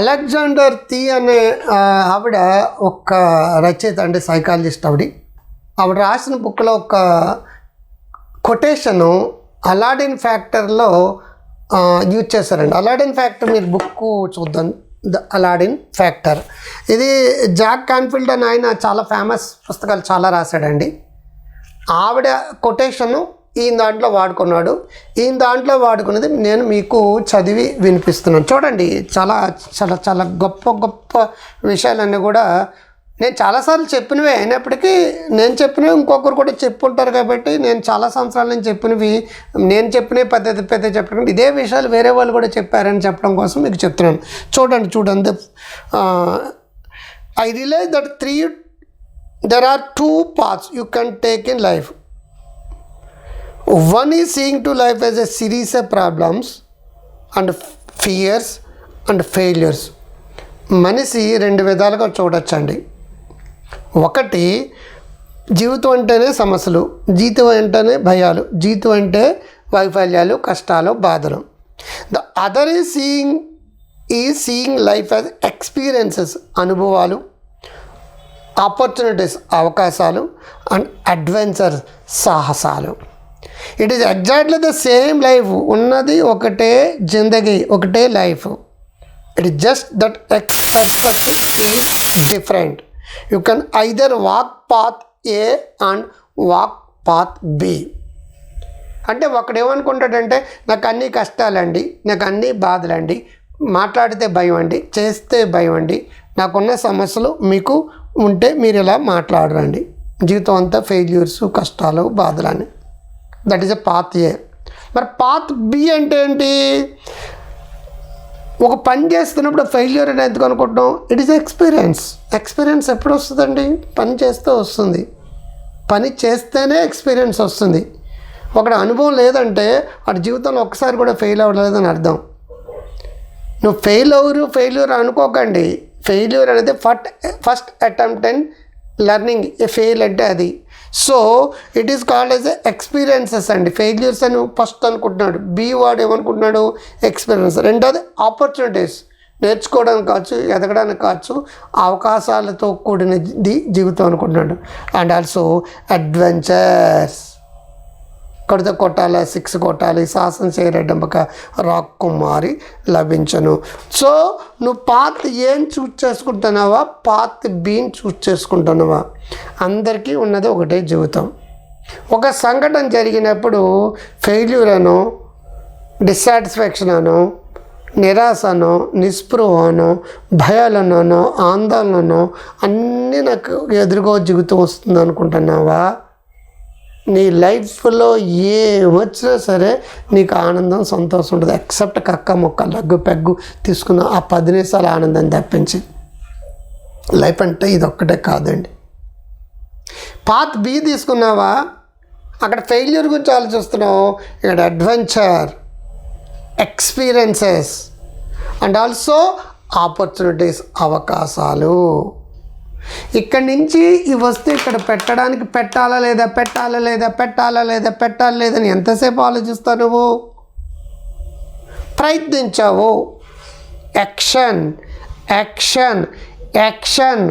Alexander థీ అనే ఆవిడ ఒక రచయిత అంటే సైకాలజిస్ట్ ఆవిడ. ఆవిడ రాసిన బుక్లో ఒక కొటేషను అలాడిన్ ఫ్యాక్టర్లో యూజ్ చేశారండి. అలాడిన్ ఫ్యాక్టర్ మీరు బుక్ చూద్దాం. The Aladdin factor. ఇది జాక్ కాన్ఫిల్డ్ అని ఆయన చాలా ఫేమస్ పుస్తకాలు చాలా రాశాడండి. ఆవిడ కొటేషను ఈయన దాంట్లో వాడుకున్నాడు. ఈయన దాంట్లో వాడుకున్నది నేను మీకు చదివి వినిపిస్తున్నాను. చూడండి చాలా చాలా చాలా గొప్ప గొప్ప విషయాలన్నీ కూడా నేను చాలాసార్లు చెప్పినవే. అయినప్పటికీ నేను చెప్పినవి ఇంకొకరు కూడా చెప్పుంటారు కాబట్టి నేను చాలా సంవత్సరాల నుంచి చెప్పినవి నేను చెప్పినవి పెద్ద పెద్ద చెప్పడం. ఇదే విషయాలు వేరే వాళ్ళు కూడా చెప్పారని చెప్పడం కోసం మీకు చెప్తున్నాను. చూడండి చూడండి. I realise that three there are two parts you can take in life. One is seeing to life as a series of problems and fears and failures. మనిషి రెండు విధాలుగా చూడొచ్చండి. ఒకటి జీవితం అంటేనే సమస్యలు జీవితం అంటేనే భయాలు జీవితం అంటే వైఫల్యాలు కష్టాలు బాధలు. ద అదర్ ఈ సీయింగ్ ఈ సీయింగ్ లైఫ్ యాజ్ ఎక్స్పీరియన్సెస్ అనుభవాలు ఆపర్చునిటీస్ అవకాశాలు అండ్ అడ్వెంచర్ సాహసాలు. It is exactly the same life ఉన్నది ఒకటే జిందగీ ఒకటే life it is just that X perspective is different you can either walk path A and walk path B అంటే ఒకడేమనుకుంటాడంటే నాకు అన్ని కష్టాలండి నాకు అన్ని బాధలండి మాట్లాడితే భయం అండి చేస్తే భయం అండి నాకున్న సమస్యలు మీకు ఉంటే మీరు ఇలా మాట్లాడరండి. జీవితం అంతా ఫెయిల్యూర్స్ కష్టాలు బాధలని that is a path A మరి పాత్ బి అంటే ఏంటి? ఒక పని చేస్తున్నప్పుడు ఫెయిల్యూర్ అని ఎందుకు అనుకుంటున్నాం? ఇట్ ఈస్ ఎక్స్పీరియన్స్ ఎక్స్పీరియన్స్ ఎప్పుడు వస్తుందండి? పని చేస్తే వస్తుంది. పని చేస్తేనే ఎక్స్పీరియన్స్ వస్తుంది. ఒకటి అనుభవం లేదంటే వాడి జీవితంలో ఒక్కసారి కూడా ఫెయిల్ అవ్వలేదని అర్థం. నువ్వు ఫెయిల్ అవ్వరు ఫెయిల్యూర్ అనుకోకండి. ఫెయిల్యూర్ అనేది first first attempt and learning fail అంటే అది. So it is called as experiences అండి ఫెయిల్యూర్స్ అని ఫస్ట్ అనుకుంటున్నాడు. బి వాడు ఏమనుకుంటున్నాడు? ఎక్స్పీరియన్స్ రెండోది ఆపర్చునిటీస్ నేర్చుకోవడానికి కావచ్చు ఎదగడానికి కావచ్చు అవకాశాలతో కూడినది జీవితం అనుకుంటున్నాడు. అండ్ ఆల్సో అడ్వెంచర్స్ కడుత కొట్టాలి సిక్స్ కొట్టాలి శాసన చేయడంబక రాక్ కుమారి లభించను. సో నువ్వు పాత్ ఏం చూస్ చేసుకుంటున్నావా? పాత్ బీన్ చూస్ చేసుకుంటున్నావా? అందరికీ ఉన్నది ఒకటే జీవితం. ఒక సంఘటన జరిగినప్పుడు ఫెయిల్యూర్ అను డిస్సాటిస్ఫాక్షన్ అను నిరాశను నిస్పృహను భయాలనో ఆందోళనను అన్నీ నాకు ఎదురుగా జీవితం వస్తుంది అనుకుంటున్నావా నీ లైఫ్లో ఏ వచ్చినా సరే నీకు ఆనందం సంతోషం ఉంటుంది. ఎక్సెప్ట్ కక్క మొక్క లగ్గు పెగ్గు తీసుకున్న ఆ పది నిమిషాల ఆనందం తప్పించి. లైఫ్ అంటే ఇది ఒక్కటే కాదండి. పాత్ బి తీసుకున్నావా? అక్కడ ఫెయిల్యూర్ గురించి ఆలోచిస్తున్నావు. ఇక్కడ adventure experiences and also opportunities అవకాశాలు. ఇక్కడి నుంచి ఈ వస్తువు ఇక్కడ పెట్టడానికి పెట్టాలా లేదా పెట్టాలా లేదా పెట్టాలా లేదా పెట్టాలా లేదని ఎంతసేపు ఆలోచిస్తావు నువ్వు? ప్రయత్నించావు. యాక్షన్ యాక్షన్ యాక్షన్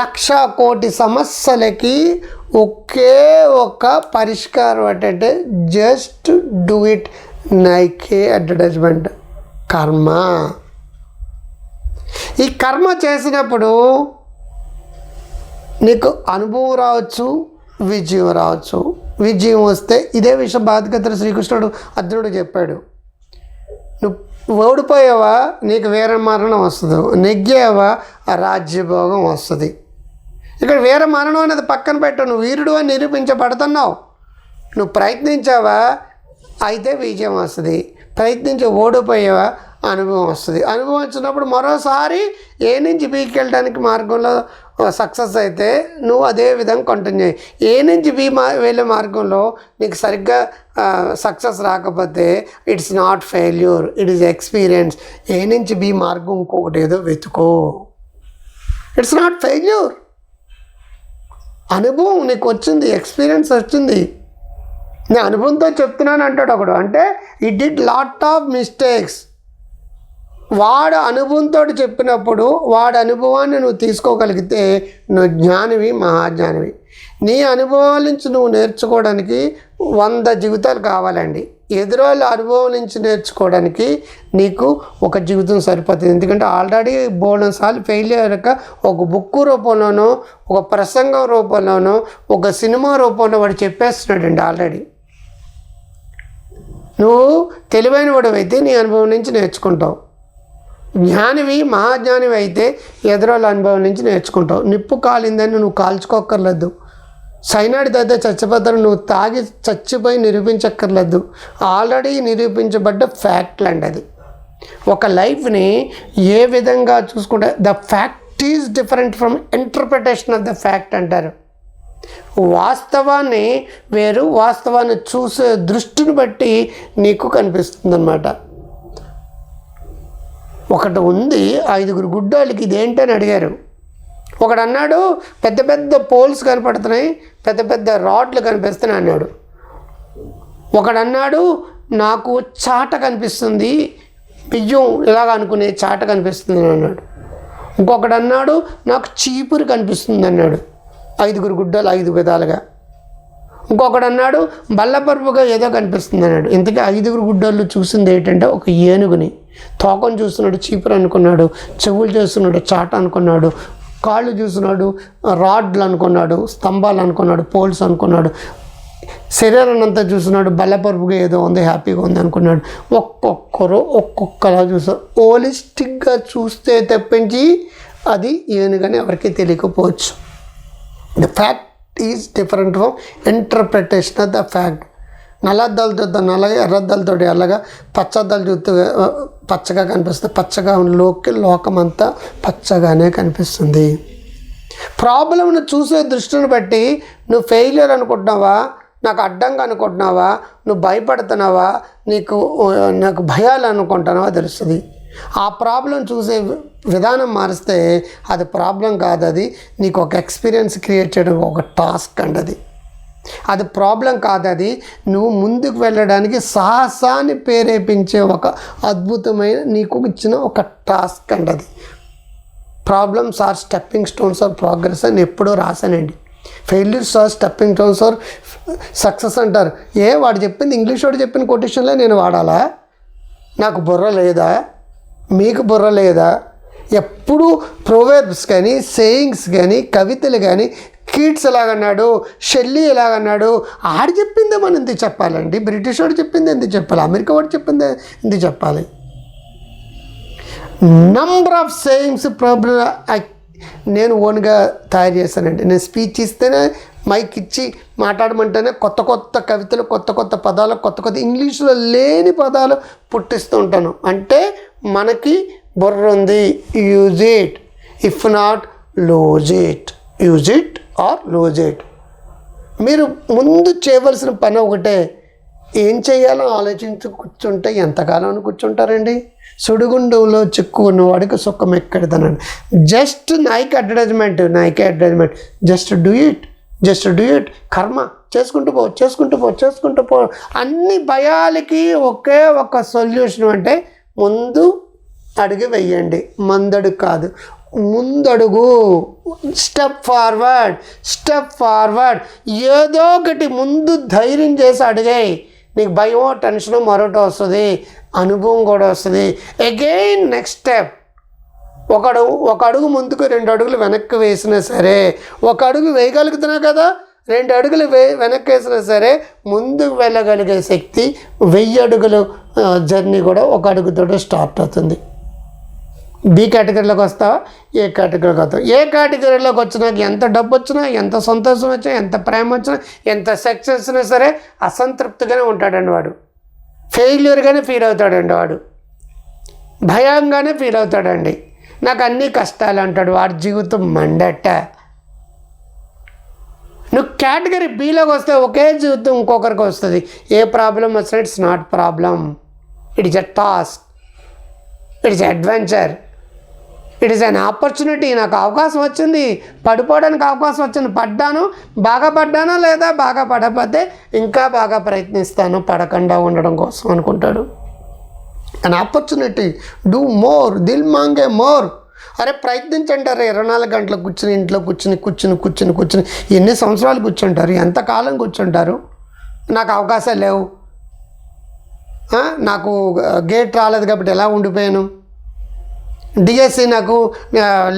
లక్ష కోటి సమస్యలకి ఒకే ఒక పరిష్కారం ఏంటంటే just do it Nike advertisement కర్మ. ఈ కర్మ చేసినప్పుడు నీకు అనుభవం రావచ్చు విజయం రావచ్చు. విజయం వస్తే ఇదే విషయం బాధ్యతలు శ్రీకృష్ణుడు అర్జునుడు చెప్పాడు. నువ్వు ఓడిపోయావా నీకు వేరే మరణం వస్తుంది. నెగ్గావా రాజ్యభోగం వస్తుంది. ఇక్కడ వేరే మరణం అనేది పక్కన పెట్టు నువ్వు వీరుడు అని నిరూపించబడుతున్నావు. నువ్వు ప్రయత్నించావా అయితే విజయం వస్తుంది. ప్రయత్నించి ఓడిపోయావా అనుభవం వస్తుంది. అనుభవం వచ్చినప్పుడు మరోసారి ఏ నుంచి బీకి వెళ్ళడానికి మార్గంలో సక్సెస్ అయితే నువ్వు అదే విధంగా కంటిన్యూ ఏ నుంచి బీ మా వెళ్ళే మార్గంలో నీకు సరిగ్గా సక్సెస్ రాకపోతే it's not failure it is experience A నుంచి బీ మార్గం ఇంకొకటి ఏదో వెతుకో. ఇట్స్ నాట్ ఫెయిల్యూర్ అనుభవం నీకు వచ్చింది ఎక్స్పీరియన్స్ వచ్చింది. నేను అనుభవంతో చెప్తున్నాను అంటాడు ఒకడు. అంటే it did lot of mistakes వాడు అనుభవంతో చెప్పినప్పుడు వాడి అనుభవాన్ని నువ్వు తీసుకోగలిగితే నువ్వు జ్ఞానివి మహాజ్ఞానివి. నీ అనుభవాల నుంచి నువ్వు నేర్చుకోవడానికి వంద జీవితాలు కావాలండి. ఎదురోళ్ళ అనుభవం నుంచి నేర్చుకోవడానికి నీకు ఒక జీవితం సరిపోతుంది. ఎందుకంటే ఆల్రెడీ బోల్డన్ సార్లు ఫెయిల్ అయ్యాక ఒక బుక్ రూపంలోనో ఒక ప్రసంగం రూపంలోనో ఒక సినిమా రూపంలో వాడు చెప్పేస్తున్నాడండి ఆల్రెడీ. నువ్వు తెలివైన వాడు అయితే నీ అనుభవం నుంచి నేర్చుకుంటావు. జ్ఞానివి మహాజ్ఞానివి అయితే ఎదురోళ్ళ అనుభవం నుంచి నేర్చుకుంటావు. నిప్పు కాలిందని నువ్వు కాల్చుకోక్కర్లేదు. సైనాడి దద్ద చచ్చిపోతారు నువ్వు తాగి చచ్చిపోయి నిరూపించక్కర్లేదు. ఆల్రెడీ నిరూపించబడ్డ ఫ్యాక్ట్లు అండి అది. ఒక లైఫ్ని ఏ విధంగా చూసుకుంటే the fact is different from interpretation of the fact అంటారు. వాస్తవాన్ని వేరు వాస్తవాన్ని చూసే దృష్టిని బట్టి నీకు కనిపిస్తుంది అనమాట ఒకటి ఉంది ఐదుగురు గుడ్డోళ్ళకి ఇదేంటని అడిగారు. ఒకడు అన్నాడు పెద్ద పెద్ద పోల్స్ కనపడుతున్నాయి పెద్ద పెద్ద రాడ్లు కనిపిస్తున్నాయి అన్నాడు. ఒకడు అన్నాడు నాకు చాట కనిపిస్తుంది బియ్యం ఇలాగ అనుకునే చాట కనిపిస్తుంది అన్నాడు. ఇంకొకడు అన్నాడు నాకు చీపురు కనిపిస్తుంది అన్నాడు. ఐదుగురు గుడ్డలు ఐదు విధాలుగా. ఇంకొకడు అన్నాడు బల్లపరుపుగా ఏదో కనిపిస్తుంది అన్నాడు. ఇంతకీ ఐదుగురు గుడ్డలు చూసింది ఏంటంటే ఒక ఏనుగుని. తోకం చూస్తున్నాడు చీపురు అనుకున్నాడు చెవులు చూస్తున్నాడు చాట అనుకున్నాడు కాళ్ళు చూస్తున్నాడు రాడ్లు అనుకున్నాడు స్తంభాలు అనుకున్నాడు పోల్స్ అనుకున్నాడు శరీరాన్ని అంతా చూస్తున్నాడు బలపరుపుగా ఏదో ఉంది హ్యాపీగా ఉంది అనుకున్నాడు. ఒక్కొక్కరు ఒక్కొక్కలా చూస్తారు. హోలిస్టిక్గా చూస్తే తప్పించి అది ఏనుగని ఎవరికి తెలియకపోవచ్చు. The fact is different from interpretation of the fact నల్లద్దాలు చూద్దాం నల్లగా ఎర్రద్దాలతో ఎల్లగా పచ్చద్దాలు చూస్తే పచ్చగా కనిపిస్తుంది. పచ్చగా ఉన్న లోకి లోకం అంతా పచ్చగానే కనిపిస్తుంది. ప్రాబ్లంను చూసే దృష్టిని బట్టి నువ్వు ఫెయిలియర్ అనుకుంటున్నావా? నాకు అడ్డంగా అనుకుంటున్నావా? నువ్వు భయపడుతున్నావా? నీకు నాకు భయాలు అనుకుంటున్నావా తెలుస్తుంది. ఆ ప్రాబ్లం చూసే విధానం మారిస్తే అది ప్రాబ్లం కాదు అది నీకు ఒక ఎక్స్పీరియన్స్ క్రియేట్ చేయడం ఒక టాస్క్ అండి అది అది ప్రాబ్లం కాదు అది. నువ్వు ముందుకు వెళ్ళడానికి సాహసాన్ని ప్రేరేపించే ఒక అద్భుతమైన నీకు ఇచ్చిన ఒక టాస్క్ అండి అది. Problems are stepping stones are progress అని ఎప్పుడో రాశానండి. Failures are stepping stones are success అంటారు. ఏ వాడు చెప్పింది ఇంగ్లీష్ వాడు చెప్పిన కొటేషన్లే నేను వాడాలా? నాకు బుర్ర లేదా? మీకు బుర్ర లేదా? ఎప్పుడు ప్రోవేబ్స్ కానీ సేయింగ్స్ కానీ కవితలు కానీ కీట్స్ ఎలాగన్నాడు షెల్లీ ఎలాగన్నాడు ఆడు చెప్పిందే మనం ఎందుకు చెప్పాలండి? బ్రిటిష్ వాడు చెప్పింది ఎందుకు చెప్పాలి? అమెరికా వాడు చెప్పింది ఎందుకు చెప్పాలి? నంబర్ ఆఫ్ సేయింగ్స్ ప్రాబ్లం నేను ఓన్గా తయారు చేశానండి. నేను స్పీచ్ ఇస్తేనే మైక్ ఇచ్చి మాట్లాడమంటేనే కొత్త కొత్త కవితలు కొత్త కొత్త పదాలు కొత్త కొత్త ఇంగ్లీష్లో లేని పదాలు పుట్టిస్తూ ఉంటాను. అంటే మనకి బుర్ర ఉంది. Use it if not lose it use it or lose it మీరు ముందు చేయవలసిన పని ఒకటే ఏం చేయాలో ఆలోచించి కూర్చుంటే ఎంతకాలం అని కూర్చుంటారండి? సుడిగుండంలో చిక్కుకున్న వాడికి సుఖం ఎక్కడదనండి. Just Nike advertisement Nike advertisement just do it just do it. కర్మ చేసుకుంటూ పో చేసుకుంటూ పో చేసుకుంటూ పో. అన్ని భయాలకి ఒకే ఒక సొల్యూషన్ అంటే ముందు అడుగు వెయ్యండి మందడు కాదు. ముందడుగు. స్టెప్ ఫార్వర్డ్ స్టెప్ ఫార్వర్డ్ ఏదో ఒకటి ముందు ధైర్యం చేసి అడిగాయి నీకు భయమో టెన్షన్ మరొకటి వస్తుంది. అనుభవం కూడా వస్తుంది. అగైన్ నెక్స్ట్ స్టెప్ ఒక అడుగు ఒక అడుగు ముందుకు రెండు అడుగులు వెనక్కి వేసినా సరే ఒక అడుగు వేయగలుగుతున్నా కదా రెండు అడుగులు వే వెనక్కి వేసినా సరే ముందుకు వెళ్ళగలిగే శక్తి వెయ్యి అడుగులు జర్నీ కూడా ఒక అడుగుతో స్టార్ట్ అవుతుంది. బి కేటగిరీలోకి వస్తావా? ఏ కేటగిరీలోకి వస్తావు? ఏ కేటగిరీలోకి వచ్చినా ఎంత డబ్బు వచ్చినా ఎంత సంతోషం వచ్చినా ఎంత ప్రేమ వచ్చినా ఎంత సక్సెస్ వచ్చినా సరే అసంతృప్తిగానే ఉంటాడండి వాడు. ఫెయిల్యూర్గానే ఫీల్ అవుతాడండి వాడు. భయంగానే ఫీల్ అవుతాడండి. నాకు అన్ని కష్టాలు అంటాడు. వాడి జీవితం మండట. నువ్వు కేటగిరీ బీలోకి వస్తే ఒకే జీవితం ఇంకొకరికి వస్తుంది. ఏ ప్రాబ్లం వచ్చినా it's not problem it is a task it is adventure it is an opportunity నాకు అవకాశం వచ్చింది. పడిపోవడానికి అవకాశం వచ్చింది. పడ్డాను. బాగా పడ్డానా లేదా? బాగా పడకపోతే ఇంకా బాగా ప్రయత్నిస్తాను. పడకుండా ఉండడం కోసం అనుకుంటాడు. అన్ ఆపర్చునిటీ డూ మోర్ దిల్ మాంగే మోర్ అరే ప్రయత్నించండి అరే ఇరవై నాలుగు గంటలు కూర్చుని ఇంట్లో కూర్చుని కూర్చుని కూర్చుని కూర్చుని ఎన్ని సంవత్సరాలు కూర్చుంటారు? ఎంతకాలం కూర్చుంటారు? నాకు అవకాశాలు లేవు. నాకు గేట్ రాలేదు కాబట్టి ఎలా ఉండిపోయాను? డిఎస్సి నాకు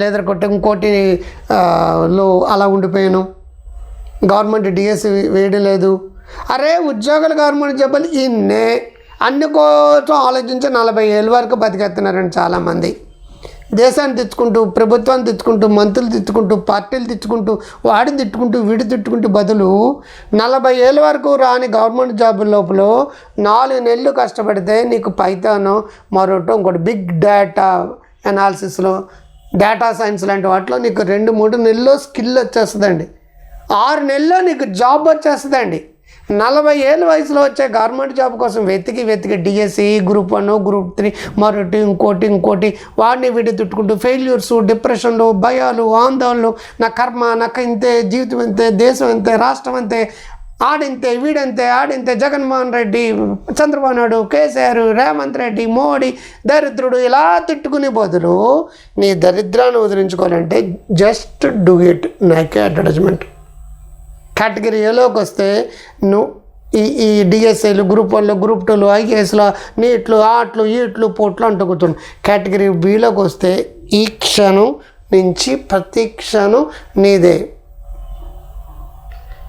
లేదర్ కొట్టి ఇంకోటి లో అలా ఉండిపోయాను. గవర్నమెంట్ డిఎస్సి వేయడం లేదు. అరే ఉద్యోగులు గవర్నమెంట్ చెప్పాలి ఇన్నే. అన్ని కోసం ఆలోచించి నలభై ఏళ్ళ వరకు బతికేస్తున్నారండి చాలామంది. దేశాన్ని తెచ్చుకుంటూ ప్రభుత్వాన్ని తెచ్చుకుంటూ మంత్రులు తెచ్చుకుంటూ పార్టీలు తెచ్చుకుంటూ వాడిని తిట్టుకుంటూ వీడి తిట్టుకుంటూ బదులు నలభై ఏళ్ళ వరకు రాని గవర్నమెంట్ జాబ్ లోపల నాలుగు నెలలు కష్టపడితే నీకు పైతాను మరొకటి ఇంకోటి బిగ్ డేటా అనాలిసిస్లో డేటా సైన్స్ లాంటి వాటిలో నీకు రెండు మూడు నెలల్లో స్కిల్ వచ్చేస్తుందండి. ఆరు నెలల్లో నీకు జాబ్ వచ్చేస్తుందండి. నలభై ఏళ్ళ వయసులో వచ్చే గవర్నమెంట్ జాబ్ కోసం వెతికి వెతికి DSC group one group three మరొకటి ఇంకోటి ఇంకోటి వాడిని వీడి తిట్టుకుంటూ ఫెయిల్యూర్స్ డిప్రెషన్లు భయాలు ఆందోళనలు నా కర్మ నాకు ఇంతే జీవితం అంతే దేశం ఇంతే రాష్ట్రం అంతే ఆడింతే వీడంతే ఆడింతే జగన్మోహన్ రెడ్డి చంద్రబాబు నాయుడు కేసీఆర్ రేవంత్ రెడ్డి మోడీ దరిద్రుడు ఇలా తిట్టుకునే బదులు నీ దరిద్రాన్ని వదిలించుకోవాలంటే just do it Nike advertisement category ఏలోకి వస్తే నువ్వు ఈ ఈ డిఎస్ఏలు గ్రూప్ వన్లో గ్రూప్ టూలు ఐకేఎస్లో నీట్లు ఆట్లు ఈట్లు పోట్లు అంటూ కేటగిరీ బీలోకి వస్తే ఈ క్షణం నుంచి ప్రతి క్షణం నీదే.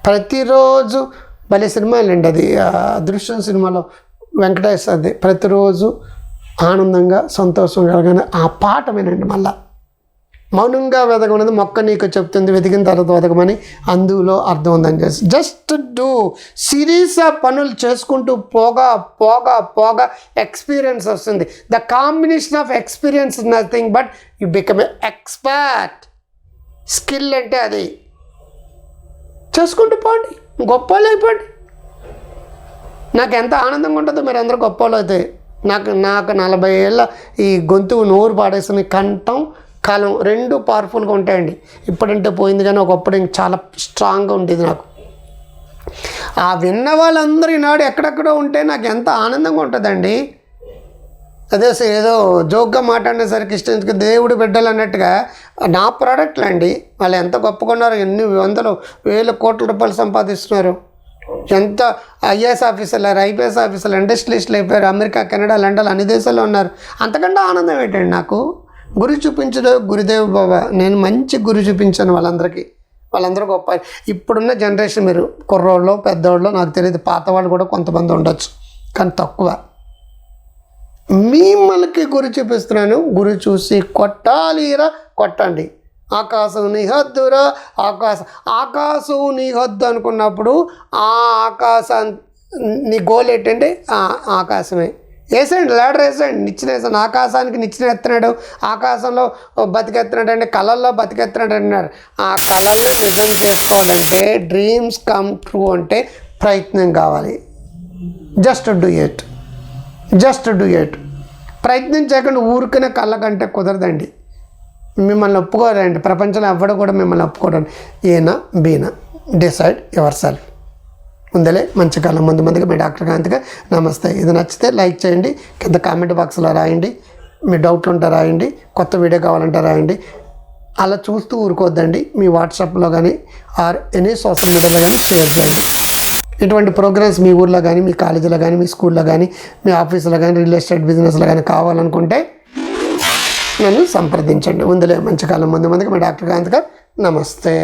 ప్రతిరోజు భలే సినిమాలండి అది. అదృష్టం దృశ్యం సినిమాలో వెంకటేష్ అది ప్రతిరోజు ఆనందంగా సంతోషంగా కలగానే ఆ పాట వినండి మళ్ళా. మౌనంగా వెతకమన్నది మొక్క నీకు చెప్తుంది వెతికిన తర్వాత వెతకమని అందులో అర్థం ఉందని చేసి. జస్ట్ డూ సిరీస్ ఆఫ్ పనులు చేసుకుంటూ పోగా పోగా పోగా ఎక్స్పీరియన్స్ వస్తుంది. The combination of experience nothing but you become expert. Skill అంటే అది. చేసుకుంటూ పోండి. గొప్ప వాళ్ళు అయిపోండి. నాకు ఎంత ఆనందంగా ఉంటుందో మీరు అందరూ గొప్ప వాళ్ళు అయితే. నాకు నాకు నలభై ఏళ్ళ ఈ గొంతు నోరు పాడేసిన కంఠం కాలం రెండు పవర్ఫుల్గా ఉంటాయండి. ఇప్పుడంటే పోయింది కానీ ఒకప్పుడు ఇంక చాలా స్ట్రాంగ్గా ఉండేది నాకు. ఆ విన్న వాళ్ళందరూ ఈనాడు ఎక్కడెక్కడో ఉంటే నాకు ఎంత ఆనందంగా ఉంటుందండి. అదే సార్ ఏదో జోక్గా మాట్లాడేసరికి ఇష్టం దేవుడు బిడ్డలు అన్నట్టుగా నా ప్రోడక్ట్లు అండి వాళ్ళు ఎంత గొప్పకున్నారు ఎన్ని వందలు వేల కోట్ల రూపాయలు సంపాదిస్తున్నారు. ఎంత ఐఏఎస్ ఆఫీసర్లు ఐపీఎస్ ఆఫీసర్లు ఇండస్ట్రియలిస్టులు అయిపోయారు అమెరికా కెనడా లండన్ అన్ని దేశాల్లో ఉన్నారు. అంతకంటే ఆనందం ఏంటండి నాకు? గురి చూపించడు గురుదేవ్ బాబా నేను మంచి గురి చూపించాను వాళ్ళందరికీ. వాళ్ళందరూ గొప్ప ఇప్పుడున్న జనరేషన్ మీరు కుర్రోళ్ళు పెద్దోళ్ళు నాకు తెలియదు పాత వాళ్ళు కూడా కొంతమంది ఉండొచ్చు కానీ తక్కువ. మిమ్మల్కి గురి చూపిస్తున్నాను. గురి చూసి కొట్టాలిరా కొట్టండి. ఆకాశం నీ హద్దురా ఆకాశం ఆకాశం నీ హద్దు అనుకున్నప్పుడు ఆ ఆకాశం నీ గోల్ ఏంటంటే ఆకాశమే. వేసేయండి లేడర్ వేసేయండి. నిచ్చిన వేసాను ఆకాశానికి నిచ్చిన ఎత్తున్నాడు ఆకాశంలో బతికెత్తున్నాడు అంటే కళల్లో బతికెత్తున్నాడు అంటున్నారు. ఆ కళల్ని నిజం చేసుకోవాలంటే డ్రీమ్స్ కమ్ ట్రూ అంటే ప్రయత్నం కావాలి. Just do it just do it ప్రయత్నం చేయకుండా ఊరికనే కళ్ళ కంటే కుదరదండి. మిమ్మల్ని ఒప్పుకోరండి. ప్రపంచంలో ఎవ్వడు కూడా మిమ్మల్ని ఒప్పుకోరండి ఏనా బీనా డిసైడ్ యువర్ సెల్ఫ్. ఉందలే మంచి కాలం ముందు ముందుగా మీ డాక్టర్ కాంతిగా నమస్తే. ఇది నచ్చితే లైక్ చేయండి. కింద కామెంట్ బాక్స్లో రాయండి. మీ డౌట్లు ఉంటే రాయండి. కొత్త వీడియో కావాలంటే రాయండి. అలా చూస్తూ ఊరుకోవద్దండి మీ వాట్సాప్లో కానీ ఆర్ ఎనీ సోషల్ మీడియాలో కానీ షేర్ చేయండి. ఇటువంటి ప్రోగ్రెస్ మీ ఊర్లో కానీ మీ కాలేజీలో కానీ మీ స్కూల్లో కానీ మీ ఆఫీసులో కానీ రియల్ ఎస్టేట్ బిజినెస్లో కానీ కావాలనుకుంటే నన్ను సంప్రదించండి. ముందులే మంచి కాలం ముందు ముందుకు మీ డాక్టర్ కాంత్ గారు నమస్తే.